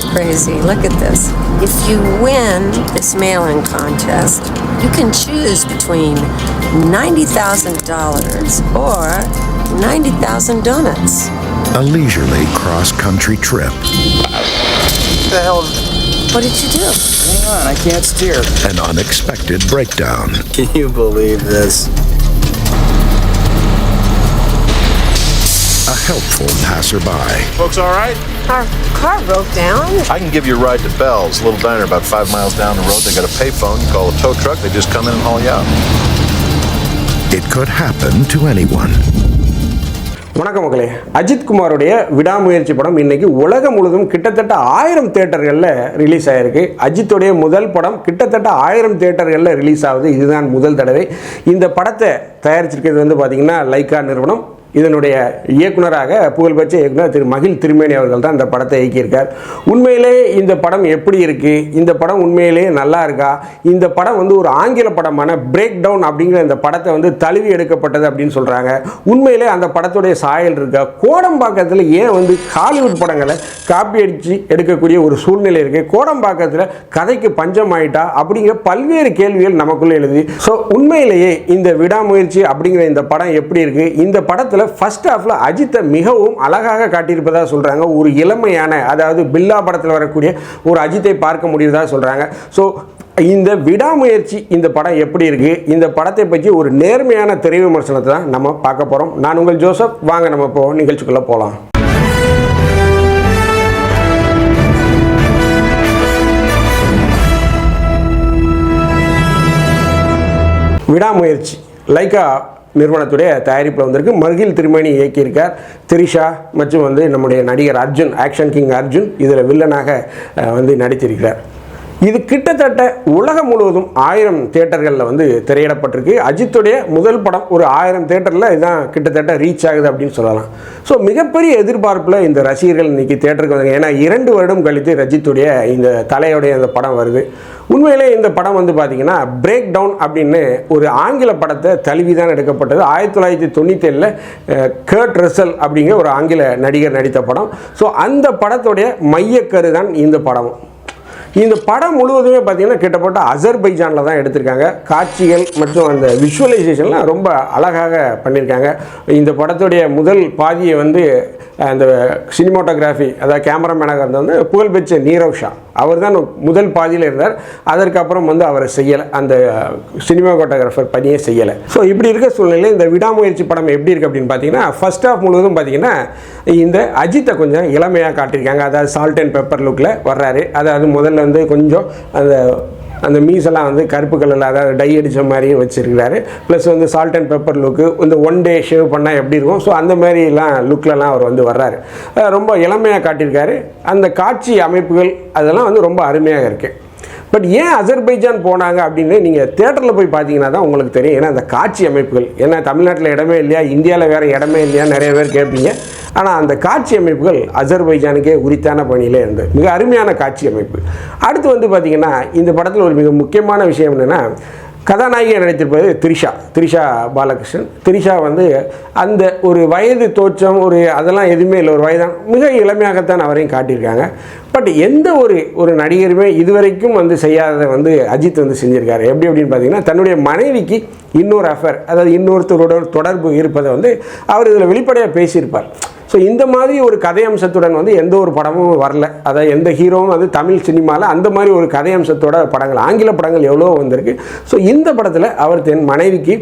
is crazy. Look at this. If you win this mail in contest, you can choose between $90,000 or 90,000 donuts. A leisurely cross country trip. What the hell? What did you do? Hang on, I can't steer. An unexpected breakdown. Can you believe this? Helpful passerby. Folks, all right? Our car broke down. I can give you a ride to Bell's, a little diner about five miles down the road. They got a payphone. You call a tow truck. They just come in and haul you out. It could happen to anyone. வணக்கம் மக்களே அஜித் குமாருடைய விடாமுயற்சி படம் இன்னைக்கு உலகம் முழுதும் கிட்டத்தட்ட ஆயிரம் தேட்டர்களில் release ஆயிருக்கு அஜித்துடைய முதல் படம் கிட்டத்தட்ட ஆயிரம் தேட்டர்களில் ரிலீஸ் ஆகுது இதுதான் முதல் தடவை இந்த படத்தை தயாரிச்சிருக்கிறது வந்து பார்த்தீங்கன்னா லைக்கா நிறுவனம் இதனுடைய இயக்குனராக புகழ்பெற்ற இயக்குனர் திரு மகிழ் திருமேனி அவர்கள் தான் இந்த படத்தை இயக்கியிருக்கார். உண்மையிலே இந்த படம் எப்படி இருக்கு? இந்த படம் உண்மையிலே நல்லா இருக்கா? இந்த படம் வந்து ஒரு ஆங்கில படமான பிரேக் டவுன் அப்படிங்கிற இந்த படத்தை வந்து தழுவி எடுக்கப்பட்டது அப்படின்னு சொல்றாங்க. உண்மையிலே அந்த படத்துடைய சாயல் இருக்கா? கோடம்பாக்கத்தில் ஏன் வந்து ஹாலிவுட் படங்களை காப்பி அடித்து எடுக்கக்கூடிய ஒரு சூழ்நிலை இருக்கு? கோடம்பாக்கத்தில் கதைக்கு பஞ்சம் ஆயிட்டா அப்படிங்கிற பல்வேறு கேள்விகள் நமக்குள்ளே எழுதி. ஸோ உண்மையிலேயே இந்த விடாமுயற்சி அப்படிங்கிற இந்த படம் எப்படி இருக்கு? இந்த படத்தில் ஃபர்ஸ்ட் ஹாஃபில் அஜித்தை மிகவும் அழகாக காட்டியிருப்பதாக சொல்கிறாங்க ஒரு இளமையான அதாவது பில்லா படத்தில் வரக்கூடிய ஒரு அஜித்தை பார்க்க முடியுதா சொல்கிறாங்க ஸோ இந்த விடாமுயற்சி இந்த படம் எப்படி இருக்குது இந்த படத்தை பற்றி ஒரு நேர்மையான திரை விமர்சனத்தை தான் நம்ம பார்க்க போகிறோம் நான் உங்கள் ஜோசப் வாங்க நம்ம இப்போ நிகழ்ச்சிக்குள்ளே போகலாம் விடாமுயற்சி. லைக்கா நிறுவனத்துடைய தயாரிப்பில் வந்திருக்கு. மருகில் திருமணி இயக்கியிருக்கார். திரிஷா மற்றும் வந்து நம்முடைய நடிகர் அர்ஜுன் ஆக்ஷன் கிங் அர்ஜுன் இதில் வில்லனாக வந்து நடித்திருக்கிறார். இது கிட்டத்தட்ட உலகம் முழுவதும் ஆயிரம் தேட்டர்களில் வந்து திரையிடப்பட்டிருக்கு. அஜித்துடைய முதல் படம் ஒரு ஆயிரம் தேட்டரில் இதுதான் கிட்டத்தட்ட ரீச் ஆகுது அப்படின்னு சொல்லலாம். ஸோ மிகப்பெரிய எதிர்பார்ப்பில் இந்த ரசிகர்கள் இன்றைக்கி தேட்டருக்கு வந்தாங்க ஏன்னா இரண்டு வருடம் கழித்து ரஜித்துடைய இந்த தலையோடைய அந்த படம் வருது. உண்மையிலே இந்த படம் வந்து பார்த்தீங்கன்னா பிரேக் டவுன் அப்படின்னு ஒரு ஆங்கில படத்தை தழுவி தான் எடுக்கப்பட்டது. ஆயிரத்தி தொள்ளாயிரத்தி தொண்ணூற்றி ஏழில் கேர்ட் ரசல் அப்படிங்கிற ஒரு ஆங்கில நடிகர் நடித்த படம். ஸோ அந்த படத்துடைய மையக்கரு தான் இந்த படம். இந்த படம் முழுவதுமே பார்த்தீங்கன்னா கிட்டப்பட்ட அசர்பைஜானில் தான் எடுத்திருக்காங்க. காட்சிகள் மற்றும் அந்த விஷுவலைசேஷன்லாம் ரொம்ப அழகாக பண்ணியிருக்காங்க. இந்த படத்துடைய முதல் பாதியை வந்து அந்த சினிமோட்டோகிராஃபி அதாவது கேமராமேனாக இருந்த வந்து புகழ்பெற்ற நீரவ் ஷா. அவர் தான் முதல் பாதியில் இருந்தார். அதற்கப்புறம் வந்து அவரை செய்யலை. அந்த சினிமாட்டோகிராஃபர் பணியே செய்யலை. ஸோ இப்படி இருக்க சூழ்நிலையில் இந்த விடாமுயற்சி படம் எப்படி இருக்குது அப்படின்னு பார்த்தீங்கன்னா ஃபர்ஸ்ட் ஆஃப் முழுவதும் பார்த்தீங்கன்னா இந்த அஜித்தை கொஞ்சம் இளமையாக காட்டியிருக்காங்க. அதாவது சால்ட் அண்ட் பெப்பர் லுக்கில் வர்றாரு. அதாவது முதல்ல வந்து கொஞ்சம் அந்த அந்த மீசெல்லாம் வந்து கருப்பு கலரில் அதாவது டை அடித்த மாதிரியும் வச்சுருக்கிறாரு. ப்ளஸ் வந்து சால்ட் அண்ட் பெப்பர் லுக்கு இந்த ஒன் டே ஷேவ் பண்ணால் எப்படி இருக்கும்? ஸோ அந்த மாதிரிலாம் லுக்லலாம் அவர் வந்து வர்றாரு. ரொம்ப இளமையாக காட்டியிருக்காரு. அந்த காட்சி அமைப்புகள் அதெல்லாம் வந்து ரொம்ப அருமையாக இருக்குது பட் ஏன் அசர்பைஜான் போனாங்க அப்படின்னு நீங்கள் தேட்டரில் போய் பார்த்தீங்கன்னா தான் உங்களுக்கு தெரியும். ஏன்னா அந்த காட்சி அமைப்புகள் ஏன்னா தமிழ்நாட்டில் இடமே இல்லையா? இந்தியாவில் வேறு இடமே இல்லையா நிறைய பேர் கேட்பீங்க. ஆனால் அந்த காட்சி அமைப்புகள் அசர்பைஜானுக்கே உரித்தான பணியிலே இருந்தது மிக அருமையான காட்சி அமைப்பு. அடுத்து வந்து பார்த்திங்கன்னா இந்த படத்தில் ஒரு மிக முக்கியமான விஷயம் என்னென்னா கதாநாயகியாக நடித்திருப்பது திரிஷா திரிஷா பாலகிருஷ்ணன். திரிஷா வந்து அந்த ஒரு வயது தோற்றம் ஒரு அதெல்லாம் எதுவுமே இல்லை ஒரு வயதான மிக இளமையாகத்தான் அவரையும் காட்டியிருக்காங்க. பட் எந்த ஒரு ஒரு நடிகருமே இதுவரைக்கும் வந்து செய்யாததை வந்து அஜித் வந்து செஞ்சுருக்காரு. எப்படி அப்படின்னு பார்த்தீங்கன்னா தன்னுடைய மனைவிக்கு இன்னொரு அஃபர் அதாவது இன்னொருத்தரோட தொடர்பு இருப்பதை வந்து அவர் இதில் வெளிப்படையாக பேசியிருப்பார். ஸோ இந்த மாதிரி ஒரு கதை அம்சத்துடன் வந்து எந்த ஒரு படமும் வரல. அதாவது எந்த ஹீரோவும் வந்து தமிழ் சினிமாவில் அந்த மாதிரி ஒரு கதை அம்சத்தோட படங்கள் ஆங்கில படங்கள் எவ்வளோ வந்திருக்கு. ஸோ இந்த படத்தில் அவர் தன் மனைவிக்கு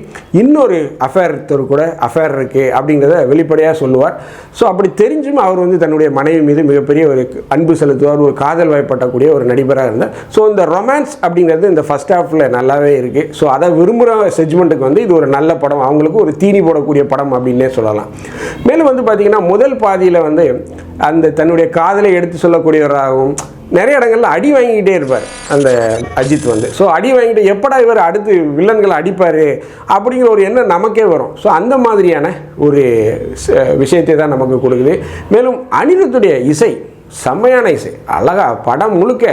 இன்னொரு அஃபேர் கூட அஃபேர் இருக்குது அப்படிங்கிறத வெளிப்படையாக சொல்லுவார். ஸோ அப்படி தெரிஞ்சும் அவர் வந்து தன்னுடைய மனைவி மீது மிகப்பெரிய ஒரு அன்பு செலுத்துவார் ஒரு காதல் வாய்ப்பட்டக்கூடிய ஒரு நடிகராக இருந்தார். ஸோ இந்த ரொமான்ஸ் அப்படிங்கிறது இந்த ஃபஸ்ட் ஹாஃபில் நல்லாவே இருக்குது ஸோ அதை விரும்புகிற செஜ்மெண்ட்டுக்கு வந்து இது ஒரு நல்ல படம் அவங்களுக்கு ஒரு தீனி போடக்கூடிய படம் அப்படின்னே சொல்லலாம். மேலும் வந்து பார்த்தீங்கன்னா முதல் பாதியில் வந்து அந்த தன்னுடைய காதலை எடுத்து சொல்லக்கூடியவராகவும் நிறைய இடங்களில் அடி வாங்கிக்கிட்டே இருப்பார் அந்த அஜித் வந்து. ஸோ அடி வாங்கிட்டு எப்படா இவர் அடுத்து வில்லன்களை அடிப்பார் அப்படிங்கிற ஒரு எண்ணம் நமக்கே வரும். ஸோ அந்த மாதிரியான ஒரு விஷயத்தை தான் நமக்கு கொடுக்குது. மேலும் அனிருத்துடைய இசை செம்மையான இசை. அழகா படம் முழுக்க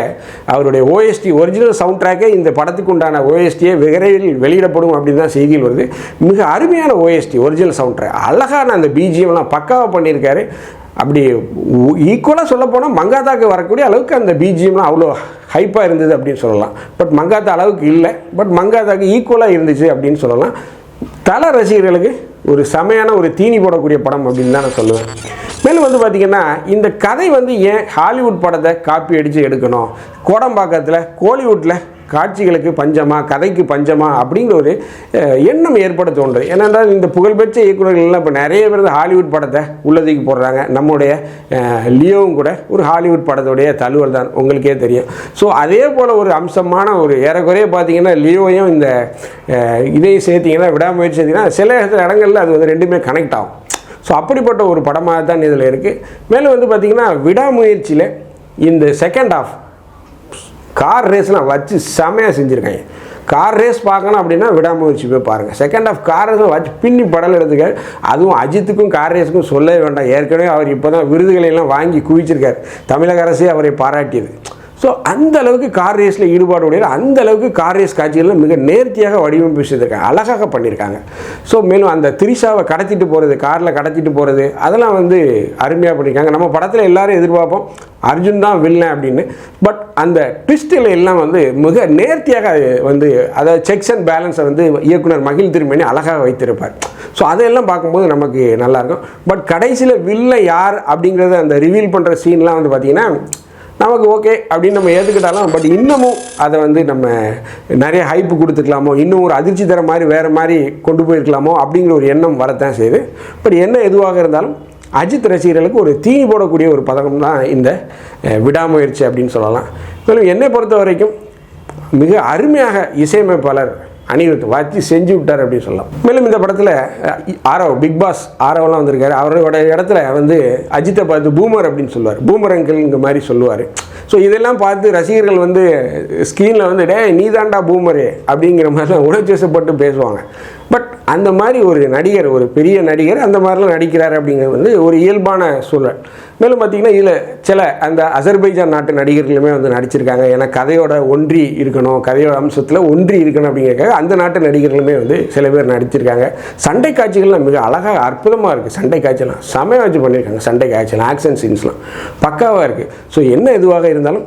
அவருடைய ஓஎஸ்டி ஒரிஜினல் சவுண்ட் ட்ராக்கே இந்த படத்துக்கு உண்டான ஓஎஸ்டியே விரைவில் வெளியிடப்படும் அப்படின்னு தான் செய்தியில் வருது. மிக அருமையான ஓஎஸ்டி ஒரிஜினல் சவுண்ட் ட்ராக் அழகான அந்த பிஜிஎம்லாம் பக்காவாக பண்ணியிருக்காரு. அப்படி ஈக்குவலாக சொல்லப்போனால் மங்காத்தாக்கு வரக்கூடிய அளவுக்கு அந்த பிஜிஎம்லாம் அவ்வளோ ஹைப்பாக இருந்தது அப்படின்னு சொல்லலாம். பட் மங்காத்தா அளவுக்கு இல்லை. பட் மங்காத்தாக்கு ஈக்குவலாக இருந்துச்சு அப்படின்னு சொல்லலாம். தல ரசிகர்களுக்கு ஒரு செமையான ஒரு தீனி போடக்கூடிய படம் அப்படின்னு தான் நான் சொல்லுவேன். மேலும் வந்து பார்த்திங்கன்னா இந்த கதை வந்து ஏன் ஹாலிவுட் படத்தை காப்பி அடித்து எடுக்கணும்? கோடம்பாக்கத்தில் கோலிவுட்டில் காட்சிகளுக்கு பஞ்சமா கதைக்கு பஞ்சமா அப்படிங்கிற ஒரு எண்ணம் ஏற்பட தோன்றுது. ஏனென்றால் இந்த புகழ்பெற்ற இயக்குநர்கள்லாம் இப்போ நிறைய பேர் ஹாலிவுட் படத்தை உள்ளதுக்கு போடுறாங்க. நம்முடைய லியோவும் கூட ஒரு ஹாலிவுட் படத்துடைய தழுவல் தான். உங்களுக்கே தெரியும். ஸோ அதே போல் ஒரு அம்சமான ஒரு ஏறக்குறைய பார்த்தீங்கன்னா லியோவையும் இந்த இதையும் சேர்த்திங்கன்னா விடாமுயற்சி சேர்த்திங்கன்னா சில இடங்களில் அது வந்து ரெண்டுமே கனெக்ட் ஆகும். ஸோ அப்படிப்பட்ட ஒரு படமாக தான் இதில் இருக்குது மேலும் வந்து பார்த்திங்கன்னா விடாமுயற்சியில் இந்த செகண்ட் ஆஃப் கார் ரேஸ்லாம் வச்சு செமையாக செஞ்சுருக்காங்க. கார் ரேஸ் பார்க்கணும் அப்படின்னா விடாமுயற்சி போய் பாருங்கள் செகண்ட் ஆஃப் கார் ரேஸ் வச்சு பின்னி படல் எடுத்துக்க. அதுவும் அஜித்துக்கும் கார் ரேஸுக்கும் சொல்லவே வேண்டாம். ஏற்கனவே அவர் இப்போ தான் விருதுகளை எல்லாம் வாங்கி குவிச்சிருக்கார். தமிழக அரசே அவரை பாராட்டியது. ஸோ அந்த அளவுக்கு கார் ரேஸில் ஈடுபாடு உடைய அந்த அளவுக்கு கார் ரேஸ் காட்சிகள்லாம் மிக நேர்த்தியாக வடிவமைப்பு செய்திருக்காங்க அழகாக பண்ணியிருக்காங்க ஸோ மேலும் அந்த திரிஷாவை கடத்திட்டு போகிறது காரில் கடத்திட்டு போகிறது அதெல்லாம் வந்து அருமையாக பண்ணியிருக்காங்க நம்ம படத்தில் எல்லாரும் எதிர்பார்ப்போம். அர்ஜுன் தான் வில்லன் அப்படின்னு. பட் அந்த ட்விஸ்டில் எல்லாம் வந்து மிக நேர்த்தியாக வந்து அதாவது செக்ஸ் அண்ட் பேலன்ஸை வந்து இயக்குனர் மகிழ் திருமணி அழகாக வைத்திருப்பார். ஸோ அதையெல்லாம் பார்க்கும்போது நமக்கு நல்லாயிருக்கும் பட் கடைசியில் வில்ல யார் அப்படிங்கிறத அந்த ரிவீல் பண்ணுற சீன்லாம் வந்து பார்த்திங்கன்னா நமக்கு ஓகே அப்படின்னு நம்ம ஏற்றுக்கிட்டாலும் பட் இன்னமும் அதை வந்து நம்ம நிறைய ஹைப்பு கொடுத்துக்கலாமோ இன்னும் ஒரு அதிர்ச்சி தர மாதிரி வேறு மாதிரி கொண்டு போயிருக்கலாமோ அப்படிங்கிற ஒரு எண்ணம் வரத்தான் செய்யுது. பட் என்ன எதுவாக இருந்தாலும் அஜித் ரசிகர்களுக்கு ஒரு தீனி போடக்கூடிய ஒரு பதக்கம் தான் இந்த விடாமுயற்சி அப்படின்னு சொல்லலாம். மேலும் என்னை பொறுத்த வரைக்கும் மிக அருமையாக இசையமைப்பாளர் அனிருத் வச்சு செஞ்சு விட்டார் அப்படின்னு சொல்லலாம். மேலும் இந்த படத்தில் ஆரவ் பிக் பாஸ் ஆரவெல்லாம் வந்திருக்காரு. அவரோட இடத்துல வந்து அஜித்தை பார்த்து பூமர் அப்படின்னு சொல்லுவார். பூமர் அங்கிள்ங்கிற மாதிரி சொல்லுவார். ஸோ இதெல்லாம் பார்த்து ரசிகர்கள் வந்து ஸ்க்ரீனில் வந்து டே நீ தாண்டா பூமரு அப்படிங்கிற மாதிரிலாம் உணர்ச்சிசப்பட்டு பேசுவாங்க. பட் அந்த மாதிரி ஒரு நடிகர் ஒரு பெரிய நடிகர் அந்த மாதிரிலாம் நடிக்கிறார் அப்படிங்கிறது வந்து ஒரு இயல்பான சூழல். மேலும் பார்த்தீங்கன்னா இதில் சில அந்த அசர்பைஜான் நாட்டு நடிகர்களுமே வந்து நடிச்சிருக்காங்க. ஏன்னா கதையோட ஒன்றி இருக்கணும் கதையோட அம்சத்தில் ஒன்றி இருக்கணும் அப்படிங்கிறக்காக அந்த நாட்டு நடிகர்களுமே வந்து சில பேர் நடிச்சிருக்காங்க. சண்டை காட்சிகள்லாம் மிக அழகாக அற்புதமாக இருக்குது சண்டை காட்சிலாம் செமையாக வச்சு பண்ணியிருக்காங்க சண்டை காட்சிலாம் ஆக்ஷன் சீன்ஸ்லாம் பக்காவாக இருக்குது ஸோ என்ன எதுவாக இருந்தாலும்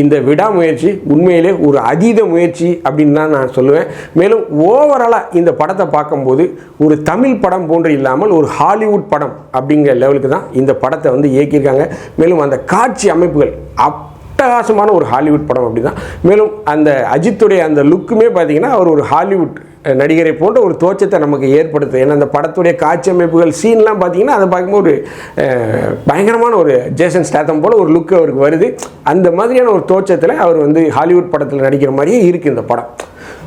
இந்த விடாமுயற்சி உண்மையிலே ஒரு அதீத முயற்சி அப்படின்னு தான் நான் சொல்லுவேன். மேலும் ஓவராலாக இந்த படத்தை பார்க்கும்போது ஒரு தமிழ் படம் போன்று இல்லாமல் ஒரு ஹாலிவுட் படம் அப்படிங்கிற லெவலுக்கு தான் இந்த படத்தை வந்து இயக்கியிருக்காங்க. மேலும் அந்த காட்சி அமைப்புகள் அட்டகாசமான ஒரு ஹாலிவுட் படம் அப்படி தான் மேலும் அந்த அஜித்துடைய அந்த லுக்குமே பார்த்தீங்கன்னா அவர் ஒரு ஹாலிவுட் நடிகரை போன்ற ஒரு தோற்றத்தை நமக்கு ஏற்படுத்து ஏன்னா அந்த படத்துடைய காட்சி அமைப்புகள் சீன்லாம் பார்த்தீங்கன்னா அதை பார்க்கும்போது ஒரு பயங்கரமான ஒரு ஜேசன் ஸ்டாத்தம் போல் ஒரு லுக் அவருக்கு வருது. அந்த மாதிரியான ஒரு தோற்றத்தில் அவர் வந்து ஹாலிவுட் படத்தில் நடிக்கிற மாதிரியே இருக்குது இந்த படம்.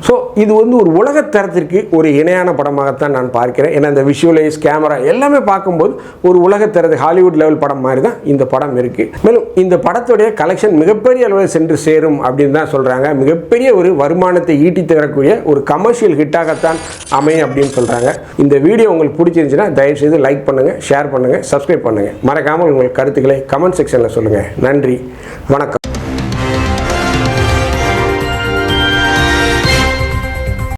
ஸோ இது வந்து ஒரு உலகத்தரத்திற்கு ஒரு இணையான படமாகத்தான் நான் பார்க்கிறேன். ஏன்னா இந்த விஷுவலைஸ் கேமரா எல்லாமே பார்க்கும்போது ஒரு உலகத்தரது ஹாலிவுட் லெவல் படம் மாதிரி தான் இந்த படம் இருக்குது மேலும் இந்த படத்துடைய கலெக்ஷன் மிகப்பெரிய அளவில் சென்று சேரும் அப்படின்னு தான் சொல்கிறாங்க மிகப்பெரிய ஒரு வருமானத்தை ஈட்டி தரக்கூடிய ஒரு கமர்ஷியல் ஹிட்டாகத்தான் அமையும் அப்படின்னு சொல்கிறாங்க இந்த வீடியோ உங்களுக்கு பிடிச்சிருந்துச்சுன்னா தயவுசெய்து லைக் பண்ணுங்கள் ஷேர் பண்ணுங்கள் சப்ஸ்கிரைப் பண்ணுங்கள் மறக்காமல் உங்கள் கருத்துக்களை கமெண்ட் செக்ஷனில் சொல்லுங்கள் நன்றி. வணக்கம்.